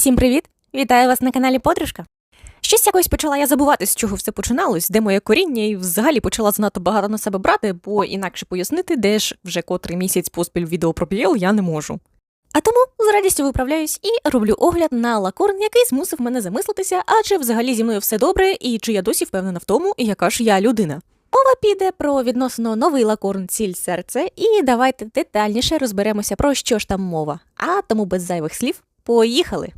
Всім привіт! Вітаю вас на каналі Подружка. Щось якось почала я забувати, з чого все починалось, де моє коріння, і взагалі почала занадто багато на себе брати, бо інакше пояснити, де ж вже котрий місяць поспіль відео про BL я не можу. А тому з радістю виправляюсь і роблю огляд на лакорн, який змусив мене замислитися, а чи взагалі зі мною все добре, і чи я досі впевнена в тому, яка ж я людина. Мова піде про відносно новий лакорн ціль серце, і давайте детальніше розберемося про що ж там мова. А тому без зайвих слів поїхали.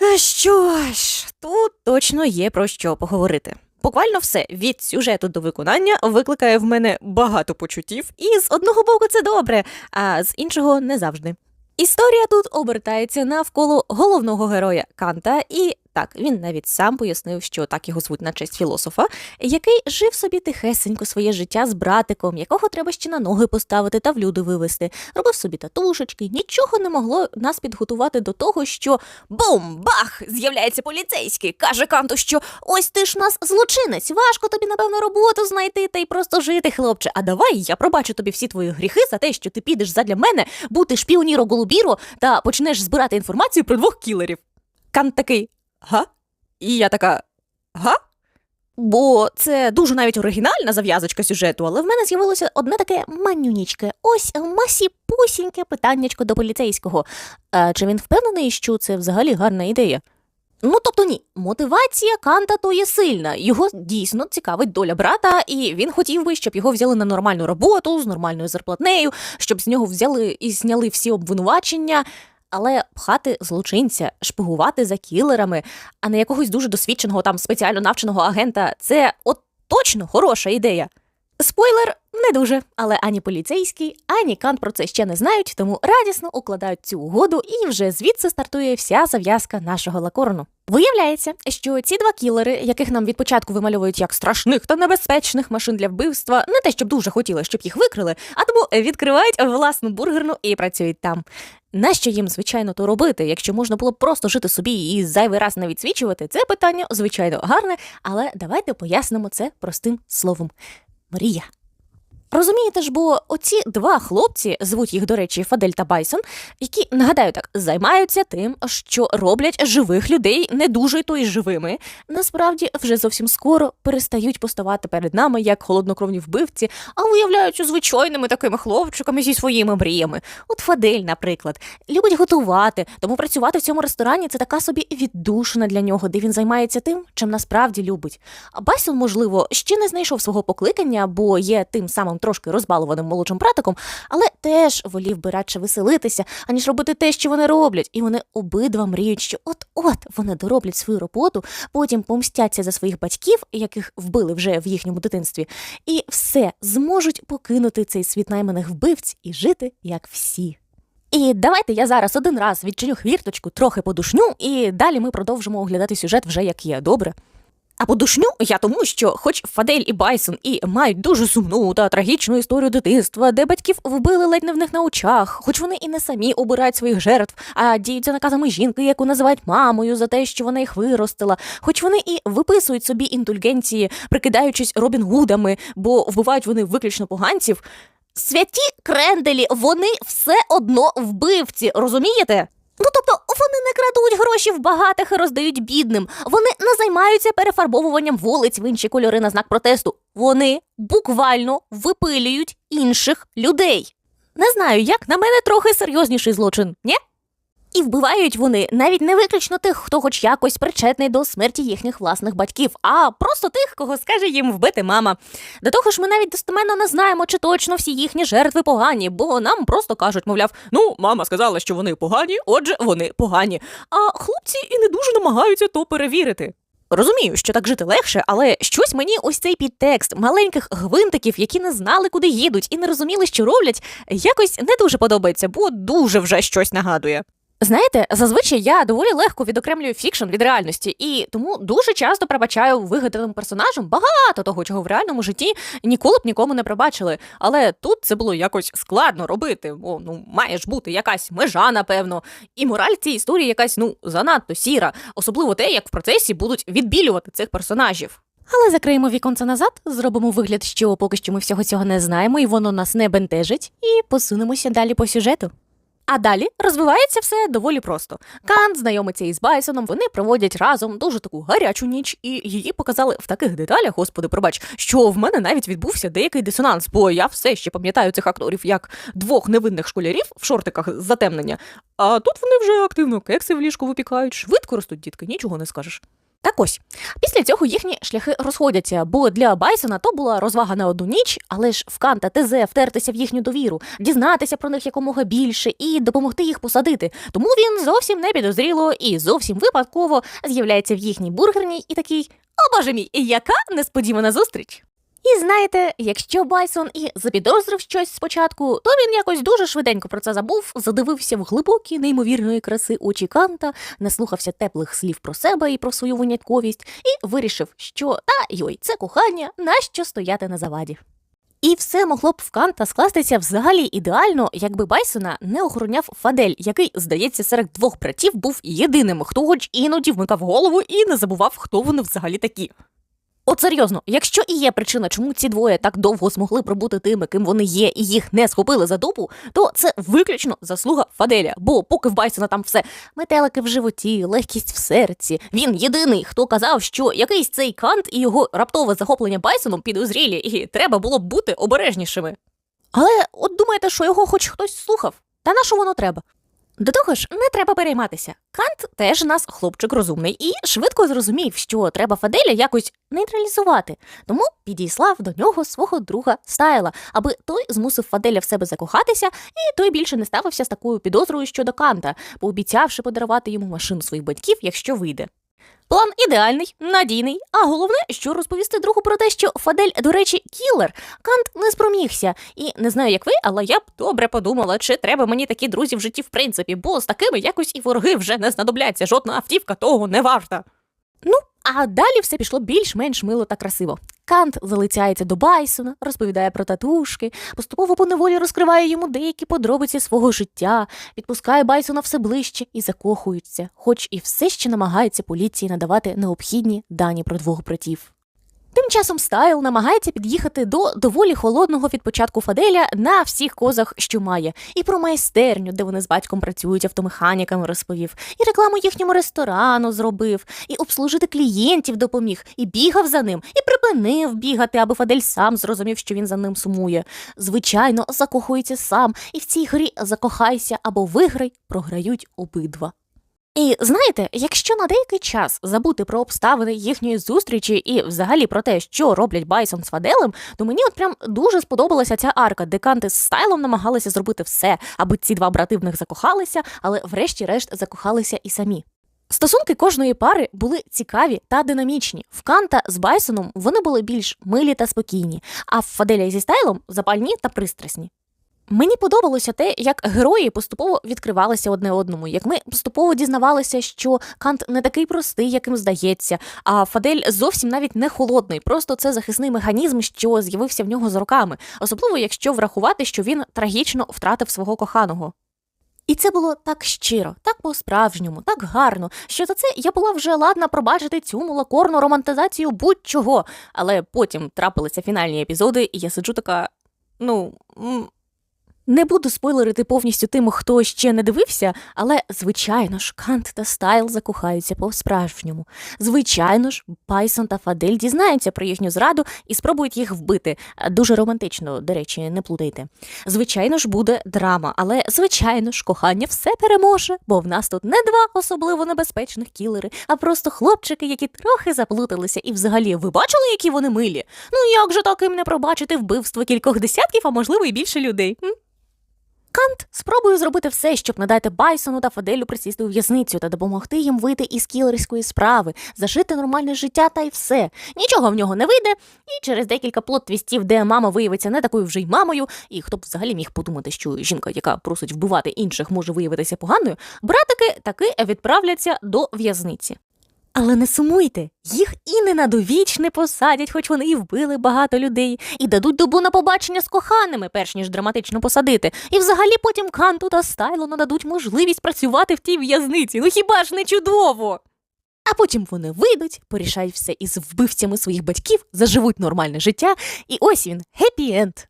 А Що ж, тут точно є про що поговорити. Буквально все від сюжету до виконання викликає в мене багато почуттів, і з одного боку це добре, а з іншого не завжди. Історія тут обертається навколо головного героя Канта, і так він навіть сам пояснив, що так його звуть на честь філософа, який жив собі тихесенько своє життя з братиком, якого треба ще на ноги поставити та в люди вивести. Робив собі татушечки, нічого не могло нас підготувати до того, що бум! Бах! З'являється поліцейський. каже Канту, що ось ти ж нас злочинець. Важко тобі, напевно, роботу знайти та й просто жити, хлопче. А давай я пробачу тобі всі твої гріхи за те, що ти підеш задля мене бути шпіоніро голубіро та почнеш збирати інформацію про двох кілерів. Кант такий га? І я така га? Бо це дуже навіть оригінальна зав'язочка сюжету, але в мене з'явилося одне таке манюнічке, ось масіпусіньке питаннячко до поліцейського. А чи він впевнений, що це взагалі гарна ідея? Ну, тобто ні, мотивація Канта то є сильна. Його дійсно цікавить доля брата, і він хотів би, щоб його взяли на нормальну роботу з нормальною зарплатнею, щоб з нього взяли і зняли всі обвинувачення. Але пхати злочинця, шпигувати за кілерами, а не якогось дуже досвідченого там спеціально навченого агента, це от точно хороша ідея. Спойлер не дуже, але ані поліцейський, ані Кант про це ще не знають, тому радісно укладають цю угоду, і вже звідси стартує вся зав'язка нашого лакорну. Виявляється, що ці два кілери, яких нам від початку вимальовують як страшних та небезпечних машин для вбивства, не те, щоб дуже хотіли, щоб їх викрили, а тому відкривають власну бургерну і працюють там. Нащо їм, звичайно, то робити, якщо можна було б просто жити собі і зайвий раз не відсвічувати, це питання, звичайно, гарне, але давайте пояснимо це простим словом. Мрія. Розумієте ж, бо оці два хлопці, звуть їх, до речі, Фадель та Байсон, які, нагадаю так, займаються тим, що роблять живих людей не дуже то й живими, насправді вже зовсім скоро перестають поставати перед нами як холоднокровні вбивці, а виявляються звичайними такими хлопчиками зі своїми мріями. От Фадель, наприклад, любить готувати, тому працювати в цьому ресторані це така собі віддушина для нього, де він займається тим, чим насправді любить. А Байсон, можливо, ще не знайшов свого покликання, бо є тим самим трошки розбалованим молодшим братиком, але теж волів би радше веселитися, аніж робити те, що вони роблять. І вони обидва мріють, що от-от вони дороблять свою роботу, потім помстяться за своїх батьків, яких вбили вже в їхньому дитинстві, і все зможуть покинути цей світ найманих вбивць і жити як всі. І давайте я зараз один раз відчиню хвірточку, трохи подушню, і далі ми продовжимо оглядати сюжет вже як є, добре? А подушню я тому, що, хоч Фадель і Байсон і мають дуже сумну та трагічну історію дитинства, де батьків вбили ледь не в них на очах, хоч вони і не самі обирають своїх жертв, а діють за наказами жінки, яку називають мамою за те, що вона їх виростила, хоч вони і виписують собі індульгенції, прикидаючись Робін Гудами, бо вбивають вони виключно поганців. Святі кренделі, вони все одно вбивці, розумієте? Ну тобто вони не крадуть гроші в багатих і роздають бідним. Вони не займаються перефарбовуванням вулиць в інші кольори на знак протесту. Вони буквально випилюють інших людей. Не знаю, як на мене трохи серйозніший злочин, ні? І вбивають вони навіть не виключно тих, хто хоч якось причетний до смерті їхніх власних батьків, а просто тих, кого скаже їм вбити мама. До того ж, ми навіть достеменно не знаємо, чи точно всі їхні жертви погані, бо нам просто кажуть, мовляв, ну, мама сказала, що вони погані, отже, вони погані. А хлопці і не дуже намагаються то перевірити. Розумію, що так жити легше, але щось мені ось цей підтекст маленьких гвинтиків, які не знали, куди їдуть, і не розуміли, що роблять, якось не дуже подобається, бо дуже вже щось нагадує. Знаєте, зазвичай я доволі легко відокремлюю фікшн від реальності, і тому дуже часто пробачаю вигаданим персонажам багато того, чого в реальному житті ніколи б нікому не пробачили. Але тут це було якось складно робити, бо ну має ж бути якась межа, напевно. І мораль цієї історії якась ну занадто сіра, особливо те, як в процесі будуть відбілювати цих персонажів. Але закриємо віконце назад, зробимо вигляд, що поки що ми всього цього не знаємо, і воно нас не бентежить, і посунемося далі по сюжету. А далі розвивається все доволі просто. Кант знайомиться із Байсоном, вони проводять разом дуже таку гарячу ніч, і її показали в таких деталях, господи, пробач, що в мене навіть відбувся деякий дисонанс, бо я все ще пам'ятаю цих акторів як двох невинних школярів в шортиках затемнення. А тут вони вже активно кекси в ліжку випікають, швидко ростуть дітки, нічого не скажеш. Так ось, після цього їхні шляхи розходяться, бо для Байсона то була розвага на одну ніч, але ж в Канта ТЗ втертися в їхню довіру, дізнатися про них якомога більше і допомогти їх посадити. Тому він зовсім не підозріло і зовсім випадково з'являється в їхній бургерній і такий: О боже мій, яка несподівана зустріч! І знаєте, якщо Байсон і запідозрив щось спочатку, то він якось дуже швиденько про це забув, задивився в глибокі, неймовірної краси очі Канта, наслухався теплих слів про себе і про свою винятковість, і вирішив, що та йой, це кохання, нащо стояти на заваді. І все могло б в Канта скластися взагалі ідеально, якби Байсона не охороняв Фадель, який, здається, серед двох братів був єдиним, хто хоч іноді вмикав голову і не забував, хто вони взагалі такі. От серйозно, якщо і є причина, чому ці двоє так довго змогли пробути тими, ким вони є, і їх не схопили за дупу, то це виключно заслуга Фаделя. Бо поки в Байсона там все метелики в животі, легкість в серці. Він єдиний, хто казав, що якийсь цей кант і його раптове захоплення Байсоном підозрілі, і треба було б бути обережнішими. Але от думаєте, що його хоч хтось слухав? Та на що воно треба? До того ж, не треба перейматися. Кант теж нас хлопчик розумний і швидко зрозумів, що треба Фаделя якось нейтралізувати, тому підіслав до нього свого друга Стайла, аби той змусив Фаделя в себе закохатися, і той більше не ставився з такою підозрою щодо Канта, пообіцявши подарувати йому машину своїх батьків, якщо вийде. План ідеальний, надійний, а головне, що розповісти другу про те, що Фадель, до речі, кілер. Кант не спромігся. І не знаю, як ви, але я б добре подумала, чи треба мені такі друзі в житті в принципі, бо з такими якось і вороги вже не знадобляться. Жодна автівка того не варта. Ну, а далі все пішло більш-менш мило та красиво. Кант залицяється до Байсона, розповідає про татушки, поступово поневолі розкриває йому деякі подробиці свого життя, підпускає Байсона все ближче і закохується, хоч і все ще намагається поліції надавати необхідні дані про двох братів. Тим часом Стайл намагається під'їхати до доволі холодного від початку Фаделя на всіх козах, що має, і про майстерню, де вони з батьком працюють автомеханіками, розповів, і рекламу їхньому ресторану зробив, і обслужити клієнтів допоміг, і бігав за ним, і припинив бігати, аби Фадель сам зрозумів, що він за ним сумує. Звичайно, закохується сам, і в цій грі закохайся або виграй, програють обидва. І знаєте, якщо на деякий час забути про обставини їхньої зустрічі і взагалі про те, що роблять Байсон з Фаделем, то мені от прям дуже сподобалася ця арка, де Канти з стайлом намагалися зробити все, аби ці два брати в них закохалися, але врешті-решт закохалися і самі. Стосунки кожної пари були цікаві та динамічні. В Канта з Байсоном вони були більш милі та спокійні, а в Фаделя зі стайлом запальні та пристрасні. Мені подобалося те, як герої поступово відкривалися одне одному, як ми поступово дізнавалися, що Кант не такий простий, яким здається, а Фадель зовсім навіть не холодний, просто це захисний механізм, що з'явився в нього з роками, особливо якщо врахувати, що він трагічно втратив свого коханого. І це було так щиро, так по-справжньому, так гарно, що за це я була вже ладна пробачити цю молокорну романтизацію будь-чого. Але потім трапилися фінальні епізоди, і я сиджу така. Ну. Не буду спойлерити повністю тим, хто ще не дивився, але звичайно ж, Кант та Стайл закохаються по-справжньому. Звичайно ж, Пайсон та Фадель дізнаються про їхню зраду і спробують їх вбити. Дуже романтично, до речі, не плутайте. Звичайно ж, буде драма, але звичайно ж, кохання все переможе, бо в нас тут не два особливо небезпечних кілери, а просто хлопчики, які трохи заплуталися. І взагалі, ви бачили, які вони милі? Ну як же таким не пробачити вбивство кількох десятків, а можливо і більше людей? Кант спробує зробити все, щоб надати Байсону та Фаделю присісти у в'язницю та допомогти їм вийти із кілерської справи, зажити нормальне життя та й все. Нічого в нього не вийде, і через декілька плот-твістів, де мама виявиться не такою вже й мамою, і хто б взагалі міг подумати, що жінка, яка просить вбивати інших, може виявитися поганою, братики таки відправляться до в'язниці. Але не сумуйте, їх і не на довічне посадять, хоч вони і вбили багато людей, і дадуть добу на побачення з коханими, перш ніж драматично посадити. І взагалі потім Канту та Стайлу нададуть можливість працювати в тій в'язниці. Ну хіба ж не чудово? А потім вони вийдуть, порішають все із вбивцями своїх батьків, заживуть нормальне життя, і ось він, хеппі-енд.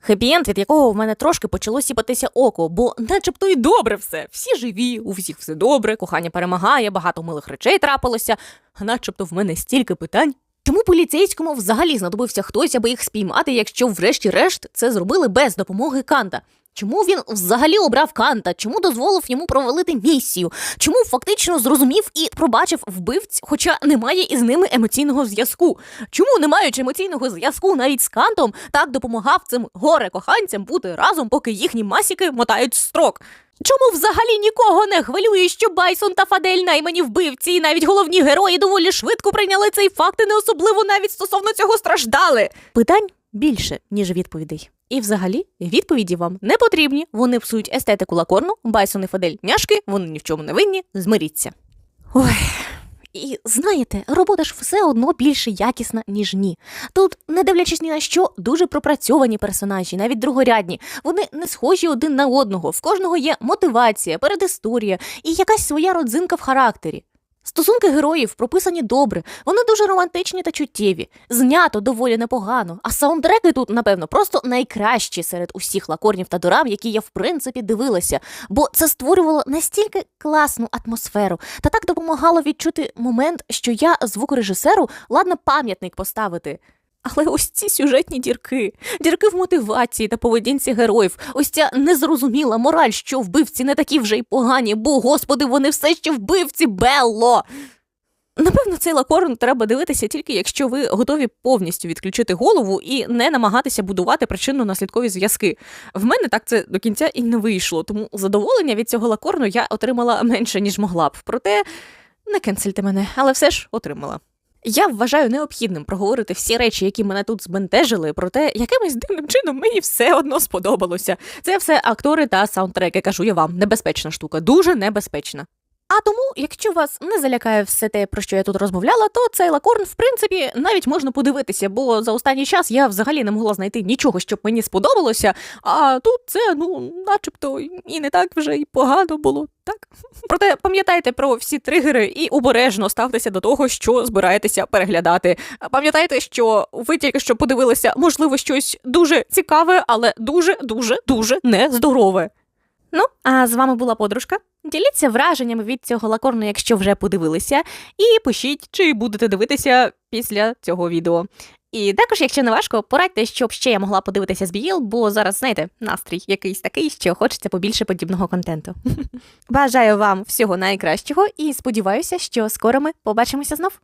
Хеппі-енд, від якого в мене трошки почало сіпатися око, бо начебто і добре все. Всі живі, у всіх все добре, кохання перемагає, багато милих речей трапилося. А начебто в мене стільки питань. Чому поліцейському взагалі знадобився хтось, аби їх спіймати, якщо врешті-решт це зробили без допомоги Канта? Чому він взагалі обрав Канта? Чому дозволив йому провалити місію? Чому фактично зрозумів і пробачив вбивць, хоча немає із ними емоційного зв'язку? Чому, не маючи емоційного зв'язку навіть з Кантом, так допомагав цим горе-коханцям бути разом, поки їхні масіки мотають строк? Чому взагалі нікого не хвилює, що Байсон та Фадель наймані вбивці, і навіть головні герої доволі швидко прийняли цей факт і не особливо навіть стосовно цього страждали? Питань більше, ніж відповідей. І взагалі відповіді вам не потрібні. Вони псують естетику лакорну, Байсон і Фадель няшки, вони ні в чому не винні. Змиріться. Ой. І знаєте, робота ж все одно більше якісна, ніж ні. Тут, не дивлячись ні на що, дуже пропрацьовані персонажі, навіть другорядні. Вони не схожі один на одного. В кожного є мотивація, передісторія і якась своя родзинка в характері. Стосунки героїв прописані добре, вони дуже романтичні та чуттєві, знято доволі непогано. А саундтреки тут, напевно, просто найкращі серед усіх лакорнів та дорам, які я в принципі дивилася, бо це створювало настільки класну атмосферу та так допомагало відчути момент, що я звукорежисеру ладна пам'ятник поставити. Але ось ці сюжетні дірки, дірки в мотивації та поведінці героїв, ось ця незрозуміла мораль, що вбивці не такі вже й погані, бо господи, вони все ще вбивці Белло. Напевно, цей лакорн треба дивитися тільки якщо ви готові повністю відключити голову і не намагатися будувати причинно-наслідкові зв'язки. В мене так це до кінця і не вийшло, тому задоволення від цього лакорну я отримала менше, ніж могла б. Проте не кенсельте мене, але все ж отримала. Я вважаю необхідним проговорити всі речі, які мене тут збентежили, проте якимось дивним чином мені все одно сподобалося. Це все актори та саундтреки, кажу я вам. Небезпечна штука, дуже небезпечна. А тому, якщо вас не залякає все те, про що я тут розмовляла, то цей лакорн, в принципі, навіть можна подивитися, бо за останній час я взагалі не могла знайти нічого, щоб мені сподобалося. А тут це, ну, начебто, і не так вже й погано було, так? Проте пам'ятайте про всі тригери і обережно ставтеся до того, що збираєтеся переглядати. Пам'ятайте, що ви тільки що подивилися, можливо, щось дуже цікаве, але дуже, дуже, дуже нездорове. Ну, а з вами була подружка. Діліться враженнями від цього лакорну, якщо вже подивилися, і пишіть, чи будете дивитися після цього відео. І також, якщо не важко, порадьте, щоб ще я могла подивитися з BL, бо зараз, знаєте, настрій якийсь такий, що хочеться побільше подібного контенту. Бажаю вам всього найкращого і сподіваюся, що скоро ми побачимося знов.